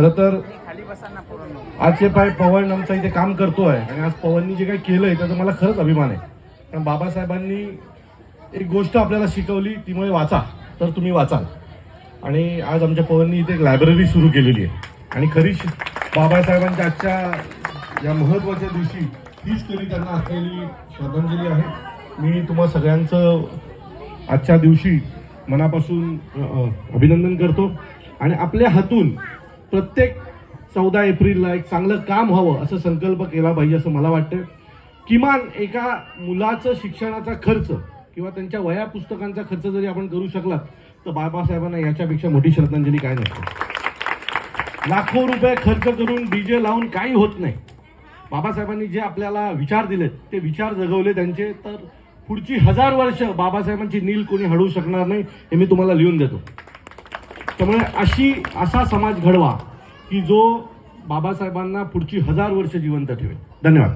खरं तर आजचे पाय पवन आमचं इथे काम करतोय आणि आज पवननी जे काही केलंय त्याचा मला खरंच अभिमान आहे. कारण बाबासाहेबांनी एक गोष्ट आपल्याला शिकवली तीमुळे वाचा तर तुम्ही वाचाल. आणि आज आमच्या पवननी इथे एक लायब्ररी सुरू केलेली आहे. आणि खरी बाबासाहेबांच्या आजच्या या महत्त्वाच्या दिवशी हीच तरी त्यांना असलेली श्रद्धांजली आहे. मी तुम्हा सगळ्यांचं आजच्या दिवशी मनापासून अभिनंदन करतो. आणि आपल्या हातून प्रत्येक चौदा एप्रिलला एक चांगलं काम व्हावं असं संकल्प केला पाहिजे असं मला वाटतं किमान एका मुलाचं शिक्षणाचा खर्च किंवा त्यांच्या वया पुस्तकांचा खर्च जरी आपण करू शकलात तर बाबासाहेबांना याच्यापेक्षा मोठी श्रद्धांजली काय नसते. लाखो रुपये खर्च करून डीजे लावून काही होत नाही. बाबासाहेबांनी जे आपल्याला विचार दिलेत ते विचार जगवले त्यांचे तर पुढची हजार वर्ष बाबासाहेबांची नील कोणी हडवू शकणार नाही हे मी तुम्हाला लिहून देतो. त्यामुळे अशी असा समाज घडवा की जो बाबासाहेबांना पुढची हजार वर्ष जिवंत ठेवेल. धन्यवाद.